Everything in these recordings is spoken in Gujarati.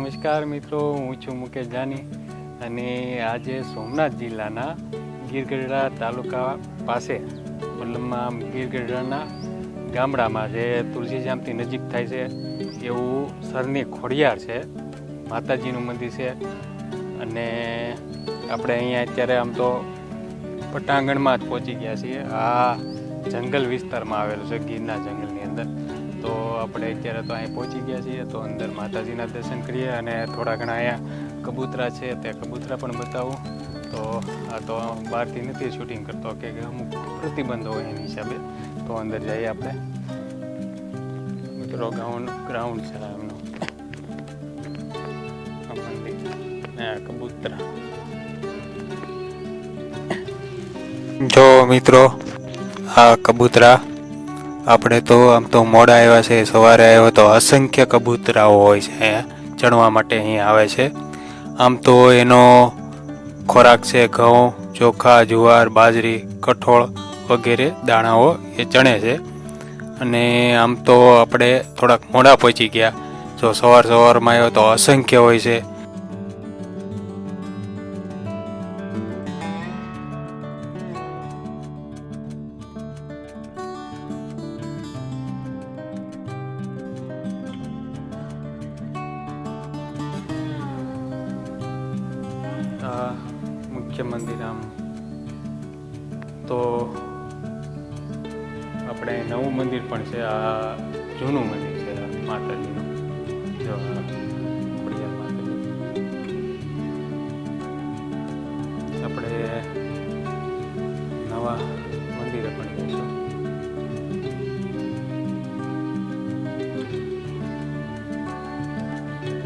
નમસ્કાર મિત્રો, હું છું મુકેશ જાની અને આજે સોમનાથ જિલ્લાના ગીરગઢડા તાલુકા પાસે, મતલબમાં ગીરગઢડાના ગામડામાં જે તુલસીજામથી નજીક થાય છે, એવું સરની ખોડિયાર છે, માતાજીનું મંદિર છે. અને આપણે અહીંયા અત્યારે આમ તો પટાંગણમાં જ પહોંચી ગયા છીએ. આ જંગલ વિસ્તારમાં આવેલું છે, ગીરના તો આપણે અત્યારે તો અહીં પહોંચી ગયા છીએ, તો અંદર માતાજીના દર્શન કરીએ અને થોડા ઘણા અહીંયા કબૂતરા છે, તે કબૂતરા પણ બતાવું. તો આ તો બહારથી નથી શૂટિંગ કરતો કે અમુક પ્રતિબંધ હોય એની હિસાબે. તો અંદર જઈએ આપણે. મિત્રો ગ્રાઉન્ડ ગ્રાઉન્ડ છે એમનું કબૂતરા. જો મિત્રો, આ કબૂતરા આપણે તો આમ તો મોડા આવ્યા છે, સવારે આવ્યો તો અસંખ્ય કબૂતરાઓ હોય છે અહીંયા ચણવા માટે અહીં આવે છે. આમ તો એનો ખોરાક છે ઘઉં, ચોખા, જુવાર, બાજરી, કઠોળ વગેરે, દાણાઓ એ ચણે છે. અને આમ તો આપણે થોડાક મોડા પહોંચી ગયા. જો સવાર સવારમાં આવ્યો તો અસંખ્ય હોય છે. મુખ્ય મંદિર આમ. તો આપણે નવું મંદિર પણ છે, આ જૂનું મંદિર છે, માતાજીનું. જો આપણે નવા મંદિરે પણ જઈશું.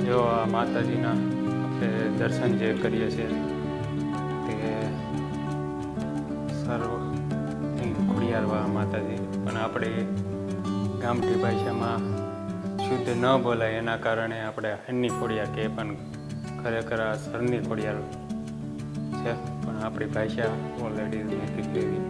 જો, આ માતાજીના આપણે દર્શન જે કરીએ છીએ સર્વ ખોડિયારવા માતાજી. પણ આપણે ગામઠી ભાષામાં શુદ્ધ ન બોલાય એના કારણે આપણે હન્ની ખોડિયાર કે પણ ખરેખર આ સરની ખોડિયાર છે. પણ આપણી ભાષા ઓલરેડી નથી લેવી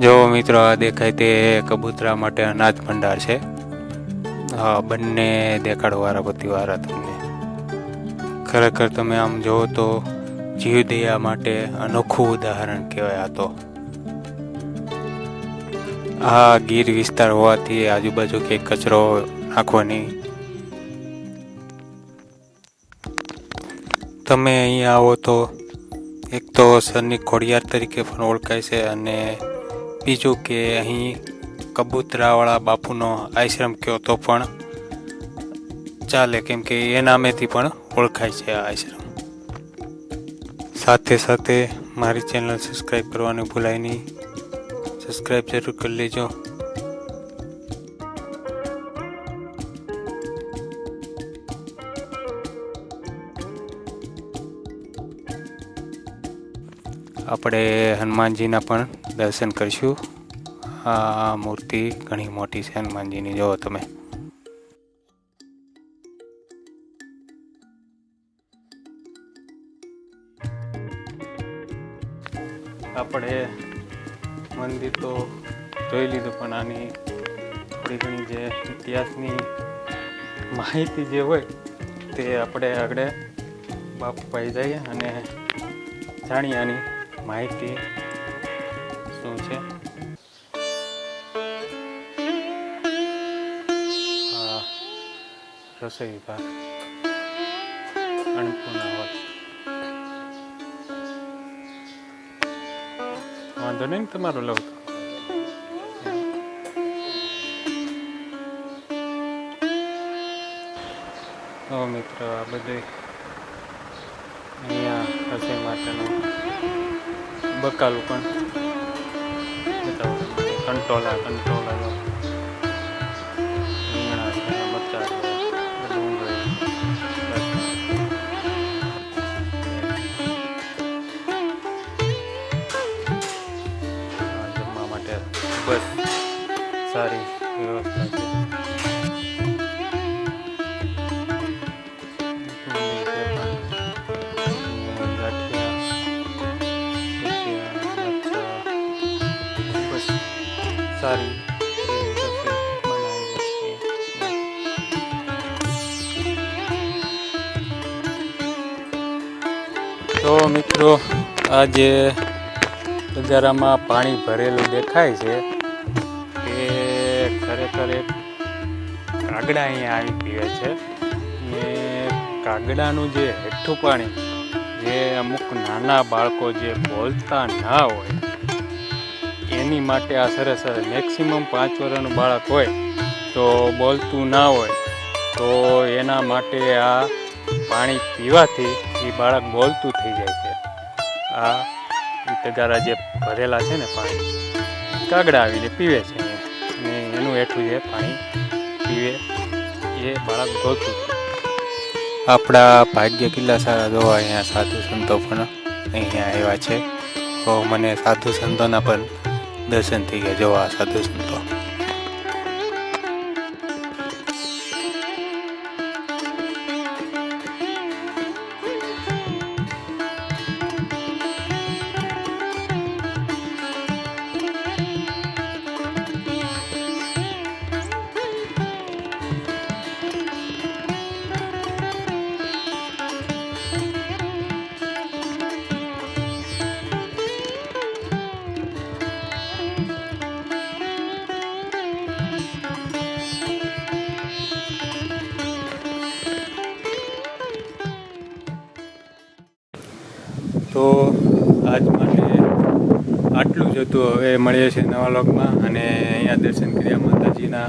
જો મિત્રો, આ દેખાય તે કબૂતરા માટે અનાજ ભંડાર છે. હા બંને દેખાડવાળા પતિવાળા તમને. ખરેખર તમે આમ જુઓ તો જીવદયા માટે અનોખું ઉદાહરણ કહેવાય આ તો. આ ગીર વિસ્તાર હોવાથી આજુબાજુ કે કચરો નાખવાની તમે અહીંયા આવો તો એક તો સરની ખોડિયાર તરીકે પણ ઓળખાય છે અને બીજું કે અહીં કબૂતરાવાળા બાપુનો આશ્રમ કયો તો પણ ચાલે, કેમ કે એ નામેથી પણ ઓળખાય છે આ આશ્રમ. સાથે સાથે મારી ચેનલ સબસ્ક્રાઈબ કરવાનું ભૂલાય નહીં. સબસ્ક્રાઈબ જરૂર કરી લેજો. આપણે હનુમાનજીના પણ દર્શન કરીશું. આ મૂર્તિ ઘણી મોટી છે હનુમાનજીની. જુઓ તમે. આપણે મંદિર તો જોઈ લીધું, પણ આની થોડી ઘણી જે ઇતિહાસની માહિતી જે હોય તે આપણે આગળ બાપુભાઈ જઈએ અને જાણીએ આની. માહિતી શું છે રસોઈ વિભાગ અન્નપૂર્ણા હોય વાંધો નહીં તમારું તો તો મિત્રો આ બધું અહીંયા રસોઈ માટેનું. બકાલું પણ. કંટ્રોલા. કંટોલા તો મિત્રો આ જે પાણી ભરેલું દેખાય છે. એ ખરેખર એક કાગડા અહીંયા આવી પીવે છે. ને કાગડાનું જે હેઠું પાણી, જે અમુક નાના બાળકો જે બોલતા ના હોય, એની માટે આ સરસ મેક્સિમમ પાંચ વર્ષનું બાળક હોય, તો બોલતું ના હોય, તો એના માટે આ પાણી પીવાથી એ બાળક બોલતું થઈ જાય છે. આ તગારા જે ભરેલા છે ને પાણી, કાગડા આવીને પીવે છે. અને એનું હેઠું જે પાણી પીવે, એ બાળક બોલતું આપણા ભાગ્ય કિલ્લા સારા જોવા અહીંયા સાધુ સંતો પણ અહીંયા આવ્યા છે. તો મને સાધુ સંતોના પણ દર્શન થઈ ગયા, જોવા સાધુ સંતો. તો આજ માટે આટલું જ હતું. હવે મળીએ છીએ નવા લોકમાં અને અહીંયા દર્શન કર્યા માતાજીના.